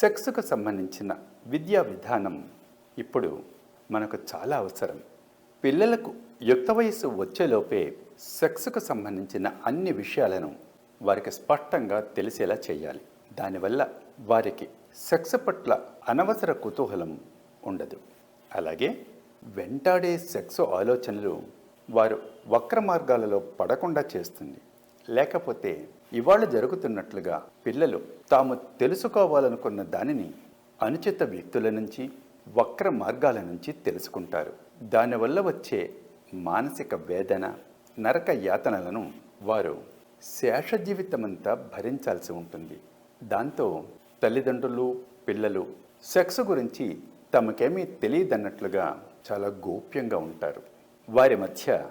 సెక్స్కు సంబంధించిన విద్యా విధానం ఇప్పుడు మనకు చాలా అవసరం. పిల్లలకు యుక్త వయస్సు వచ్చేలోపే సెక్స్కు సంబంధించిన అన్ని విషయాలను వారికి స్పష్టంగా తెలిసేలా చేయాలి. దానివల్ల వారికి సెక్స్ పట్ల అనవసర కుతూహలం ఉండదు. అలాగే వెంటాడే సెక్స్ ఆలోచనలు వారు వక్ర మార్గాలలో పడకుండా చేస్తుంది. లేకపోతే ఇవాళ జరుగుతున్నట్లుగా పిల్లలు తాము తెలుసుకోవాలనుకున్న దానిని అనుచిత వ్యక్తుల నుంచి వక్ర మార్గాల నుంచి తెలుసుకుంటారు. దానివల్ల వచ్చే మానసిక వేదన నరక యాతనలను వారు శేష జీవితమంతా భరించాల్సి ఉంటుంది. దాంతో తల్లిదండ్రులు పిల్లలు సెక్స్ గురించి తమకేమీ తెలియదన్నట్లుగా చాలా గోప్యంగా ఉంటారు. వారి మధ్య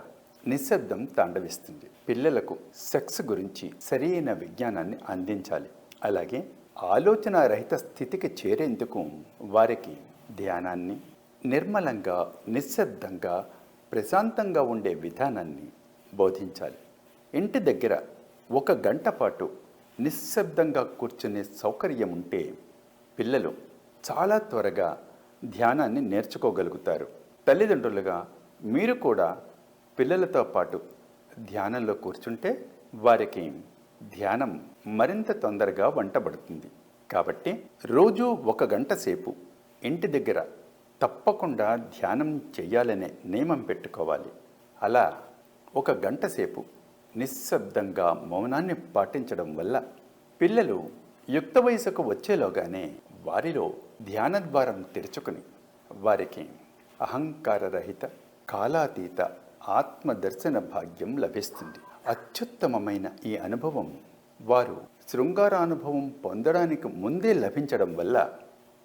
నిశ్శబ్దం తాండవిస్తుంది. పిల్లలకు సెక్స్ గురించి సరైన విజ్ఞానాన్ని అందించాలి. అలాగే ఆలోచన రహిత స్థితికి చేరేందుకు వారికి ధ్యానాన్ని నిర్మలంగా నిశ్శబ్దంగా ప్రశాంతంగా ఉండే విధానాన్ని బోధించాలి. ఇంటి దగ్గర ఒక గంట పాటు నిశ్శబ్దంగా కూర్చునే సౌకర్యం ఉంటే పిల్లలు చాలా త్వరగా ధ్యానాన్ని నేర్చుకోగలుగుతారు. తల్లిదండ్రులుగా మీరు కూడా పిల్లలతో పాటు ధ్యానంలో కూర్చుంటే వారికి ధ్యానం మరింత తొందరగా వంటబడుతుంది. కాబట్టి రోజు ఒక గంట సేపు ఇంటి దగ్గర తప్పకుండా ధ్యానం చేయాలనే నియమం పెట్టుకోవాలి. అలా ఒక గంట సేపు నిశ్శబ్దంగా మౌనాన్ని పాటించడం వల్ల పిల్లలు యుక్త వయసుకు వచ్చేలోగానే వారిలో ధ్యాన ద్వారం తెరుచుకుని వారికి అహంకారరహిత కాలాతీత ఆత్మదర్శన భాగ్యం లభిస్తుంది. అత్యుత్తమమైన ఈ అనుభవం వారు శృంగారానుభవం పొందడానికి ముందే లభించడం వల్ల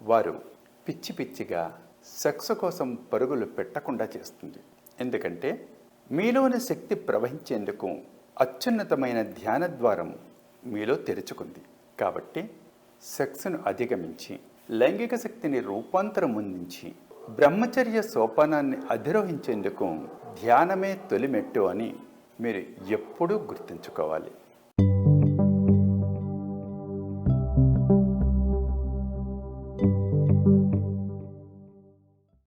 వారు పిచ్చి పిచ్చిగా సెక్స్ కోసం పరుగులు పెట్టకుండా చేస్తుంది. ఎందుకంటే మీలోని శక్తి ప్రవహించేందుకు అత్యున్నతమైన ధ్యాన ద్వారం మీలో తెరుచుకుంది. కాబట్టి సెక్స్ను అధిగమించి లైంగిక శక్తిని రూపాంతరం అందించి బ్రహ్మచర్య సోపానాన్ని అధిరోహించేందుకు ధ్యానమే తొలిమెట్టు అని మీరు ఎప్పుడూ గుర్తుంచుకోవాలి.